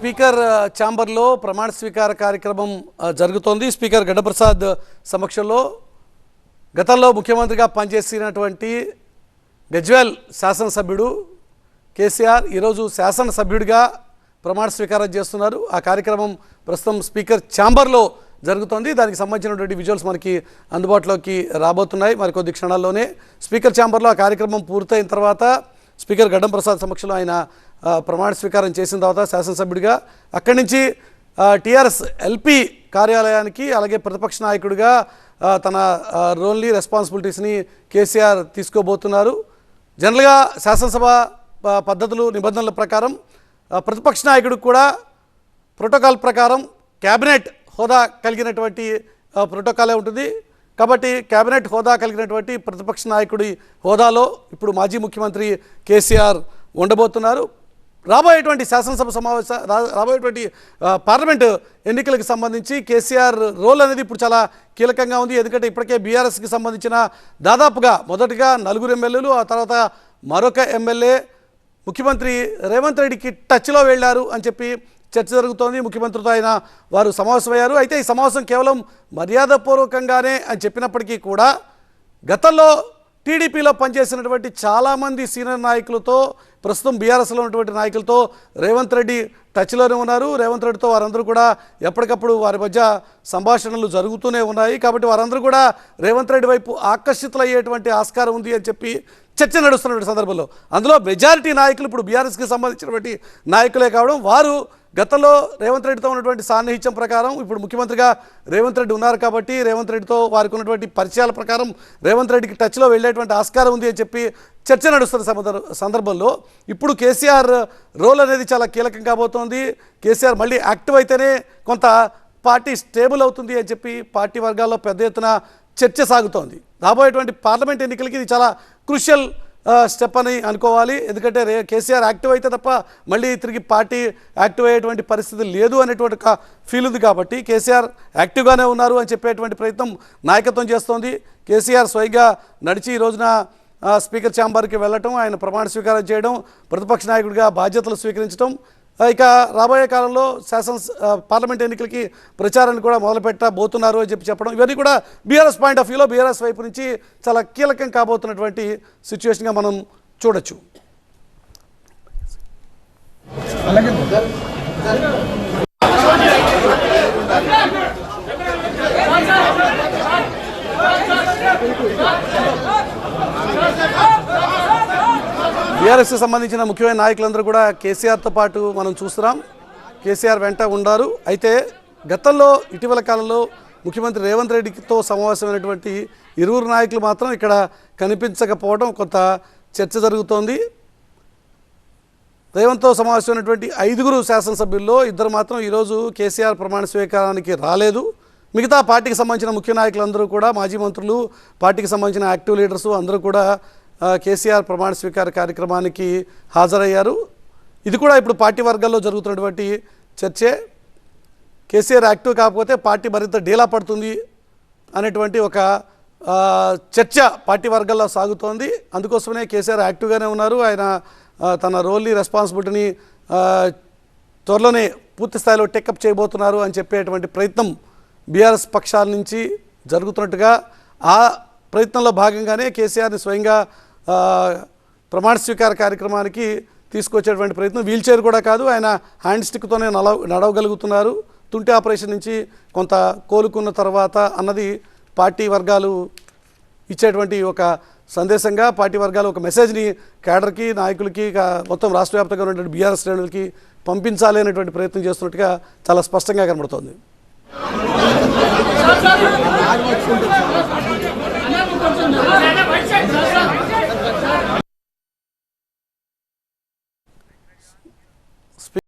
Speaker ఛాంబర్లో ప్రమాణ స్వీకార కార్యక్రమం జరుగుతోంది. స్పీకర్ గడ్డప్రసాద్ సమక్షంలో గతంలో ముఖ్యమంత్రిగా పనిచేసినటువంటి గజ్వేల్ శాసనసభ్యుడు కేసీఆర్ ఈరోజు శాసనసభ్యుడిగా ప్రమాణ స్వీకారం చేస్తున్నారు. ఆ కార్యక్రమం ప్రస్తుతం స్పీకర్ ఛాంబర్లో జరుగుతోంది. దానికి సంబంధించినటువంటి విజువల్స్ మనకి అందుబాటులోకి రాబోతున్నాయి. మరికొద్ది క్షణాల్లోనే స్పీకర్ ఛాంబర్లో ఆ కార్యక్రమం పూర్తయిన తర్వాత స్పీకర్ గడ్డం ప్రసాద్ సమక్షంలో ఆయన ప్రమాణ స్వీకారం చేసిన తర్వాత శాసనసభ్యుడిగా అక్కడి నుంచి టీఆర్ఎస్ ఎల్పి కార్యాలయానికి అలాగే ప్రతిపక్ష నాయకుడిగా తన రోన్లీ రోల్ని రెస్పాన్సిబిలిటీస్ని కేసీఆర్ తీసుకోబోతున్నారు. జనరల్గా శాసనసభ పద్ధతులు నిబంధనల ప్రకారం ప్రతిపక్ష నాయకుడికి కూడా ప్రోటోకాల్ ప్రకారం క్యాబినెట్ హోదా కలిగినటువంటి ప్రోటోకాలే ఉంటుంది. కాబట్టి కేబినెట్ హోదా కలిగినటువంటి ప్రతిపక్ష నాయకుడి హోదాలో ఇప్పుడు మాజీ ముఖ్యమంత్రి కేసీఆర్ ఉండబోతున్నారు. రాబోయేటువంటి శాసనసభ సమావేశ రా- రాబోయేటువంటి పార్లమెంటు పార్లమెంట్ ఎన్నికలకు సంబంధించి కేసీఆర్ రోల్ అనేది ఇప్పుడు చాలా కీలకంగా ఉంది. ఎందుకంటే ఇప్పటికే బీఆర్ఎస్కి సంబంధించిన దాదాపుగా మొదటగా నలుగురు ఎమ్మెల్యేలు ఆ తర్వాత మరొక ఎమ్మెల్యే ముఖ్యమంత్రి రేవంత్ రెడ్డికి టచ్లో వెళ్ళారు అని చెప్పి చర్చ జరుగుతోంది. ముఖ్యమంత్రితో ఆయన వారు సమావేశమయ్యారు అయితే ఈ సమావేశం కేవలం మర్యాదపూర్వకంగానే అని చెప్పినప్పటికీ కూడా గతంలో టీడీపీలో పనిచేసినటువంటి చాలామంది సీనియర్ నాయకులతో ప్రస్తుతం బీఆర్ఎస్లో ఉన్నటువంటి నాయకులతో రేవంత్ రెడ్డి టచ్లోనే ఉన్నారు. రేవంత్ రెడ్డితో వారందరూ కూడా ఎప్పటికప్పుడు వారి మధ్య సంభాషణలు జరుగుతూనే ఉన్నాయి. కాబట్టి వారందరూ కూడా రేవంత్ రెడ్డి వైపు ఆకర్షితులయ్యేటువంటి ఆస్కారం ఉంది అని చెప్పి చర్చ నడుస్తున్నటువంటి సందర్భంలో. అందులో మెజారిటీ నాయకులు ఇప్పుడు బీఆర్ఎస్కి సంబంధించినటువంటి నాయకులే కావడం వారు గతంలో రేవంత్ రెడ్డితో ఉన్నటువంటి సాన్నిహిత్యం ప్రకారం ఇప్పుడు ముఖ్యమంత్రిగా రేవంత్ రెడ్డి ఉన్నారు కాబట్టి రేవంత్ రెడ్డితో వారికి ఉన్నటువంటి పరిచయాల ప్రకారం రేవంత్ రెడ్డికి టచ్లో వెళ్ళేటువంటి ఆస్కారం ఉంది అని చెప్పి చర్చ నడుస్తున్న సందర్భంలో ఇప్పుడు కేసీఆర్ రోల్ అనేది చాలా కీలకం కాబోతోంది. కేసీఆర్ మళ్ళీ యాక్టివ్ అయితేనే కొంత పార్టీ స్టేబుల్ అవుతుంది అని చెప్పి పార్టీ వర్గాల్లో పెద్ద ఎత్తున చర్చ సాగుతోంది. రాబోయేటువంటి పార్లమెంట్ ఎన్నికలకి ఇది చాలా క్రూషియల్ స్టెప్ అని అనుకోవాలి. ఎందుకంటే రే కేసీఆర్ యాక్టివ్ అయితే తప్ప మళ్ళీ తిరిగి పార్టీ యాక్టివ్ అయ్యేటువంటి పరిస్థితి లేదు అనేటువంటి ఒక ఫీల్ ఉంది కాబట్టి కేసీఆర్ యాక్టివ్గానే ఉన్నారు అని చెప్పేటువంటి ప్రయత్నం నాయకత్వం చేస్తోంది. కేసీఆర్ స్వయంగా నడిచి ఈ రోజున స్పీకర్ ఛాంబర్కి వెళ్ళటం ఆయన ప్రమాణ స్వీకారం చేయడం ప్రతిపక్ష నాయకుడిగా బాధ్యతలు స్వీకరించడం ఇక రాబోయే కాలంలో శాసన పార్లమెంట్ ఎన్నికలకి ప్రచారాన్ని కూడా మొదలుపెట్టబోతున్నారు అని చెప్పి చెప్పడం. ఇవన్నీ కూడా బీఆర్ఎస్ పాయింట్ ఆఫ్ వ్యూలో బీఆర్ఎస్ వైపు నుంచి చాలా కీలకం కాబోతున్నటువంటి సిచ్యువేషన్గా మనం చూడొచ్చు. టీఆర్ఎస్కి సంబంధించిన ముఖ్యమైన నాయకులందరూ కూడా కేసీఆర్తో పాటు మనం చూస్తున్నాం. కేసీఆర్ వెంట ఉండారు. అయితే గతంలో ఇటీవల కాలంలో ముఖ్యమంత్రి రేవంత్ రెడ్డితో సమావేశమైనటువంటి ఇరువురు నాయకులు మాత్రం ఇక్కడ కనిపించకపోవడం కొంత చర్చ జరుగుతోంది. రేవంత్తో సమావేశమైనటువంటి ఐదుగురు శాసనసభ్యుల్లో ఇద్దరు మాత్రం ఈరోజు కేసీఆర్ ప్రమాణ స్వీకారానికి రాలేదు. మిగతా పార్టీకి సంబంధించిన ముఖ్య నాయకులందరూ కూడా మాజీ మంత్రులు పార్టీకి సంబంధించిన యాక్టివ్ లీడర్స్ అందరూ కూడా కేసీఆర్ ప్రమాణ స్వీకార కార్యక్రమానికి హాజరయ్యారు. ఇది కూడా ఇప్పుడు పార్టీ వర్గాల్లో జరుగుతున్నటువంటి చర్చే. కేసీఆర్ యాక్టివ్ కాకపోతే పార్టీ మరింత డీలా పడుతుంది అనేటువంటి ఒక చర్చ పార్టీ వర్గాల్లో సాగుతోంది. అందుకోసమే కేసీఆర్ యాక్టివ్గానే ఉన్నారు. ఆయన తన రోల్ని రెస్పాన్సిబిలిటీని త్వరలోనే పూర్తి స్థాయిలో టేకప్ చేయబోతున్నారు అని చెప్పేటువంటి ప్రయత్నం బీఆర్ఎస్ పక్షాల నుంచి జరుగుతున్నట్టుగా ఆ ప్రయత్నంలో భాగంగానే కేసీఆర్ని స్వయంగా ప్రమాణ స్వీకార కార్యక్రమానికి తీసుకొచ్చేటువంటి ప్రయత్నం. వీల్ చైర్ కూడా కాదు ఆయన హ్యాండ్ స్టిక్తోనే నడవ నడవగలుగుతున్నారు. తుంటి ఆపరేషన్ నుంచి కొంత కోలుకున్న తర్వాత అన్నది పార్టీ వర్గాలు ఇచ్చేటువంటి ఒక సందేశంగా పార్టీ వర్గాలు ఒక మెసేజ్ని కేడర్కి నాయకులకి మొత్తం రాష్ట్ర వ్యాప్తంగా ఉన్నటువంటి బీఆర్ఎస్ శ్రేణులకి పంపించాలి అనేటువంటి ప్రయత్నం చేస్తున్నట్టుగా చాలా స్పష్టంగా కనబడుతోంది.